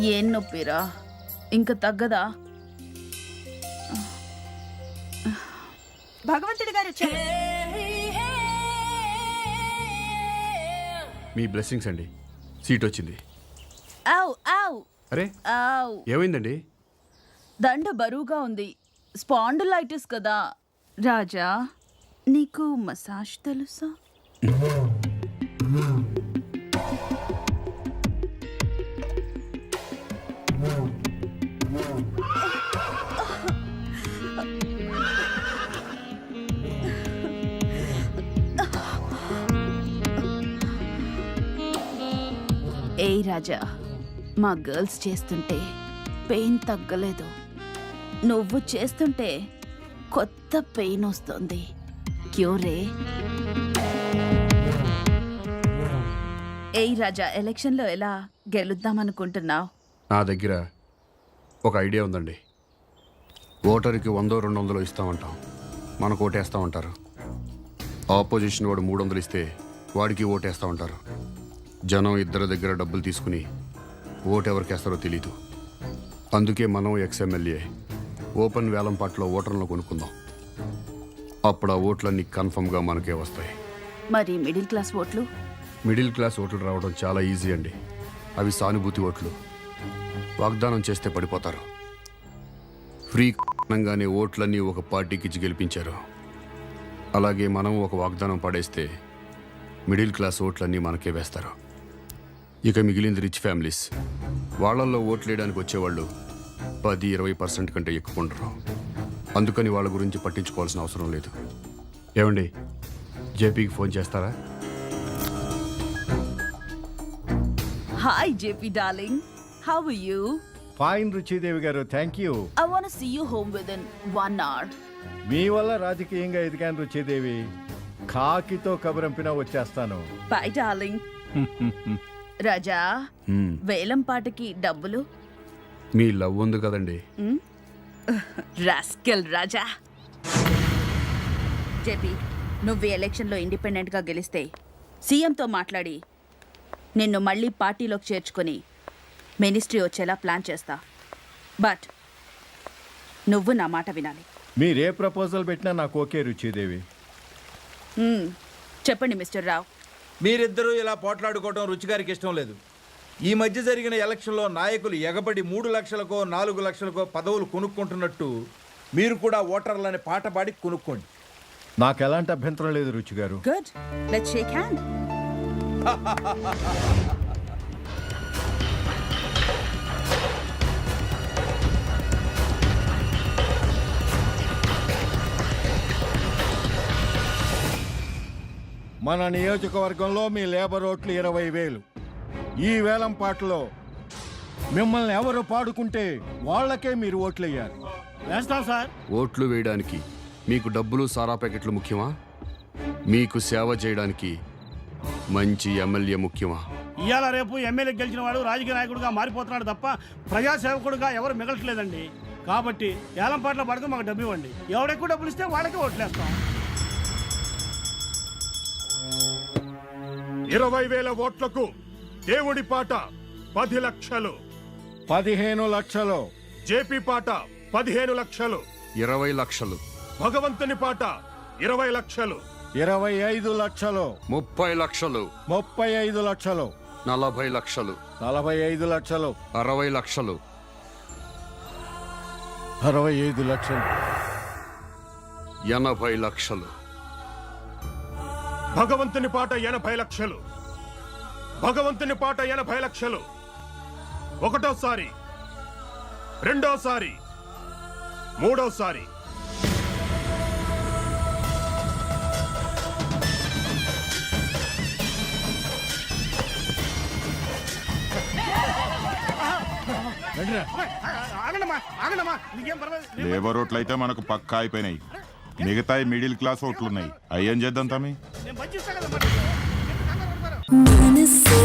ఏం నొప్పిరా? ఇంక తగ్గదా? భగవంతుడి గారు వచ్చారు. మీ బ్లెస్సింగ్స్ అండి. సీట్ వచ్చింది. ఆవ్ ఆవ్ అరే ఆవ్ ఏమైందండి? దండ బరువుగా ఉంది. స్పాండిలైటిస్ కదా. రాజా నీకు మసాజ్ తెలుసా? ఏయ్ రాజా మా గర్ల్స్ చేస్తుంటే పెయిన్ తగ్గలేదు. నువ్వు చేస్తుంటే కొత్త పెయిన్ వస్తుంది. క్యూరే. ఏయ్ రాజా ఎలక్షన్లో ఎలా గెలుద్దామనుకుంటున్నావు? నా దగ్గర ఒక ఐడియా ఉందండి. ఓటరుకి వందో రెండు వందలు ఇస్తామంటాం. మనకు ఓటేస్తామంటారు. ఆపోజిషన్ వాడు మూడు వందలు ఇస్తే వాడికి ఓటేస్తా ఉంటారు జనం ఇద్దరి దగ్గర డబ్బులు తీసుకుని ఓటు ఎవరికి వేస్తారో తెలీదు. అందుకే మనం ఎక్స్ఎమ్మెల్యే ఓపెన్ వేలం పాటలో ఓటర్లను కొనుక్కుందాం. అప్పుడు ఆ ఓట్లన్నీ కన్ఫర్మ్గా మనకే వస్తాయి. మరి మిడిల్ క్లాస్ ఓట్లు? మిడిల్ క్లాస్ ఓట్లు రావడం చాలా ఈజీ అండి. అవి సానుభూతి ఓట్లు. వాగ్దానం చేస్తే పడిపోతారు. ఫ్రీ అనగానే ఓట్లన్నీ ఒక పార్టీకి ఇచ్చి గెలిపించారు. అలాగే మనం ఒక వాగ్దానం పడేస్తే మిడిల్ క్లాస్ ఓట్లన్నీ మనకే వేస్తారు. ఇక మిగిలింది రిచ్ ఫ్యామిలీస్ వాళ్ళల్లో ఓట్లు వేయడానికి వచ్చేవాళ్ళు పది ఇరవై పర్సెంట్ కంటే ఎక్కువ ఉండరు. అందుకని వాళ్ళ గురించి పట్టించుకోవాల్సిన అవసరం లేదు. ఏమండి? జేపీకి ఫోన్ చేస్తారా? Hi JP darling how you fine Ruchidevi గారు. Thank you I want see you home with in one hour మీ వల్ల రాజకీయంగా ఎదిగాను రుచిదేవి కాకితో కబురంపినా వచ్చేస్తాను. బై డార్లింగ్ రాజా. వేలం పాటకి డబ్బులు? మీ లవ్ ఉంది కదండి. రాస్కెల్ రాజా. జేపీ నువ్వు ఈ ఎలక్షన్లో ఇండిపెండెంట్గా గెలిస్తే సీఎంతో మాట్లాడి. నిన్ను మళ్ళీ పార్టీలోకి చేర్చుకొని మినిస్ట్రీ వచ్చేలా ప్లాన్ చేస్తా. బట్ నువ్వు నా మాట వినాలి. మీరే ప్రపోజల్ పెట్టినా నాకు ఓకే రుచిదేవి. మ్మ్. చెప్పండి మిస్టర్ రావ్. మీరిద్దరూ ఇలా పోట్లాడుకోవడం రుచిగారికి ఇష్టం లేదు. ఈ మధ్య జరిగిన ఎలక్షన్లో నాయకులు ఎగబడి మూడు లక్షలకో నాలుగు లక్షలకో పదవులు కొనుక్కుంటున్నట్టు మీరు కూడా ఓటర్లని పాట పాడి కొనుక్కోండి. నాకు ఎలాంటి అభ్యంతరం లేదు రుచి గారు గుడ్ లెట్స్ షేక్ హ్యాండ్ మన నియోజకవర్గంలో మీ లేబర్ ఓట్లు ఇరవై వేలు. ఈ వేలం పాటలో మిమ్మల్ని ఎవరు పాడుకుంటే వాళ్ళకే మీరు ఓట్లు వేయాలి వేస్తాం సార్. ఓట్లు వేయడానికి మీకు డబ్బులు సారా ప్యాకెట్లు ముఖ్యమా? మీకు సేవ చేయడానికి మంచి ఎమ్మెల్యే ముఖ్యమా? ఇవాళ రేపు ఎమ్మెల్యే గెలిచిన వాడు రాజకీయ నాయకుడిగా మారిపోతున్నాడు తప్ప ప్రజాసేవకుడుగా ఎవరు మిగలట్లేదండి కాబట్టి ఏలం పాటల పడక మాకు డబ్బు ఇవ్వండి. ఎవడెక్కువ డబ్బులు ఇస్తే వాళ్ళకి ఓట్లేస్తాం. ఇరవై వేల ఓట్లకు దేవుడి పాట పది లక్షలు. పదిహేను లక్షలు. జేపీ పాట పదిహేను లక్షలు. ఇరవై లక్షలు. భగవంతుని పాట ఇరవై లక్షలు. ఇరవై ఐదు లక్షలు. ముప్పై లక్షలు. ముప్పై ఐదు లక్షలు. నలభై లక్షలు. నలభై ఐదు లక్షలు. అరవై లక్షలు. అరవై ఐదు లక్షలు. ఎనభై లక్షలు. భగవంతుని పాట ఎనభై లక్షలు. భగవంతుని పాట ఎనభై లక్షలు. ఒకటోసారి రెండోసారి మూడోసారి. లేబర్ ఓట్లు అయితే మనకు పక్కా అయిపోయినాయి. మిగతా మిడిల్ క్లాస్ ఓట్లు ఉన్నాయి అయ్యేం చేద్దాం తమ్మి? నేను పంచిస్తా కదా మరి. ఎందుకు